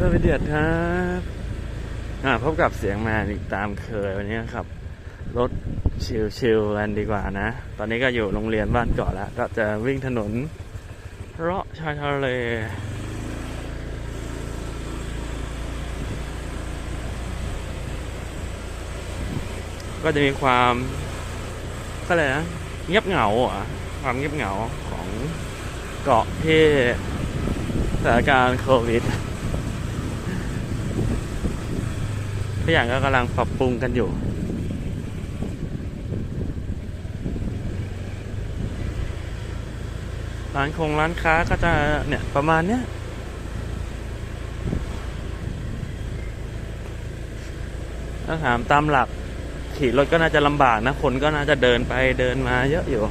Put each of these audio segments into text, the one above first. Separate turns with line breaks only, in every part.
สวัสดีครับอ่าพบกับเสียงมาอีกตามเคยวันนี้ครับ รถชิลๆกันดีกว่านะ ตอนนี้ก็อยู่โรงเรียนบ้านเกาะแล้ว ก็จะวิ่งถนนเลาะชายทะเลก็จะมีความก็เลยนะเงียบเหงาอะความเงียบเหงาของเกาะที่สถานการณ์โควิด ทุกอย่างก็กำลังปรับปรุงกันอยู่ ร้านคงร้านค้าก็จะเนี่ยประมาณเนี้ยถ้าถามตามหลักขี่รถก็น่าจะลำบากนะ คนก็น่าจะเดินไปเดินมาเยอะอยู่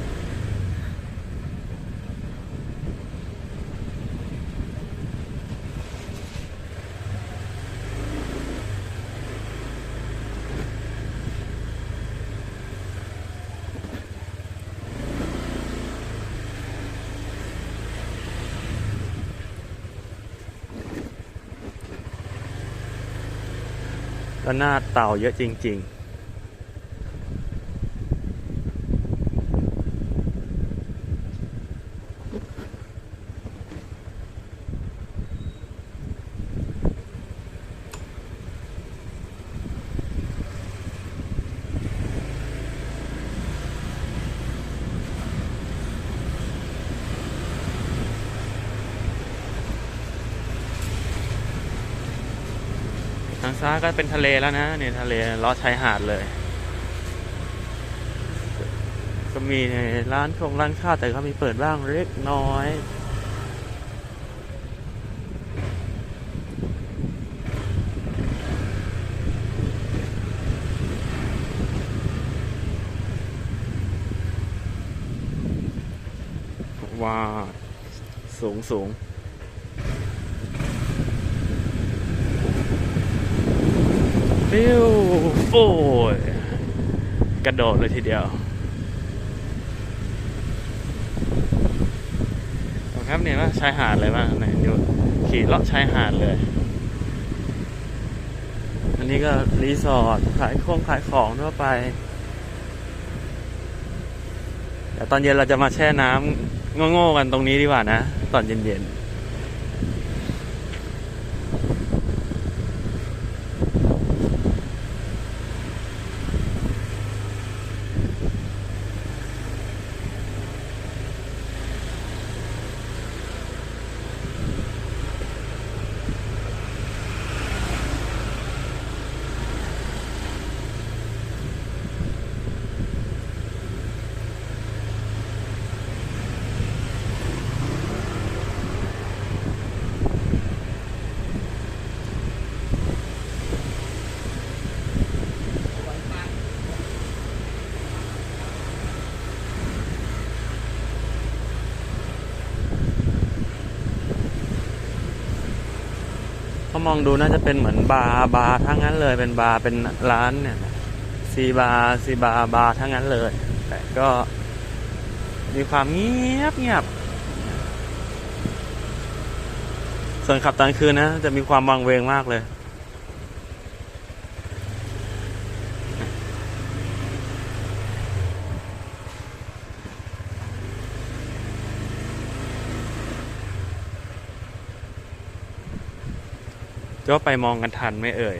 ก็หน้าเต่าเยอะจริง ๆางซ้ายก็เป็นทะเลแล้วนะเนี่ยทะเลล้อชายหาดเลย ก็มีร้านคงร้านข้าวแต่ก็มีเปิดบ้างเล็กน้อยว้าสูงสูง ฟิวโอ้ยกระโดดเลยทีเดียวครับเนี่ยว่าชายหาดเลยว่าไหนดูขี่เลาะชายหาดเลย อันนี้ก็รีสอร์ทขายของขายของทั่วไปเดี๋ยวตอนเย็นเราจะมาแช่น้ำโง่ๆกันตรงนี้ดีกว่านะ ตอนเย็นๆ เขามองดูน่าจะเป็นเหมือนบาร์บาร์ทั้งนั้นเลยเป็นบาร์เป็นร้านเนี่ยซีบาร์ซีบาร์บาร์ทั้งนั้นเลย แต่ก็มีความเงียบเงียบส่วนขับตอนคืนนะ จะมีความวังเวงมากเลย จะว่าไปมองกันทันไม่เอ่ย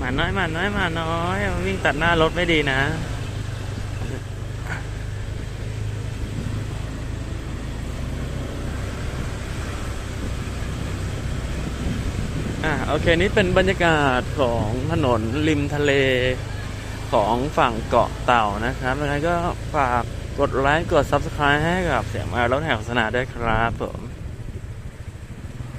มาน้อยหมาน้อยหมาน้อย วิ่งตัดหน้ารถไม่ดีนะ อะโอเค นี่เป็นบรรยากาศของถนนริมทะเลของฝั่งเกาะเต่านะครับยังไงก็ฝากกดไลค์ กด Subscribe ให้กับเสียงมารถแห่งโฆษณาด้วยครับผม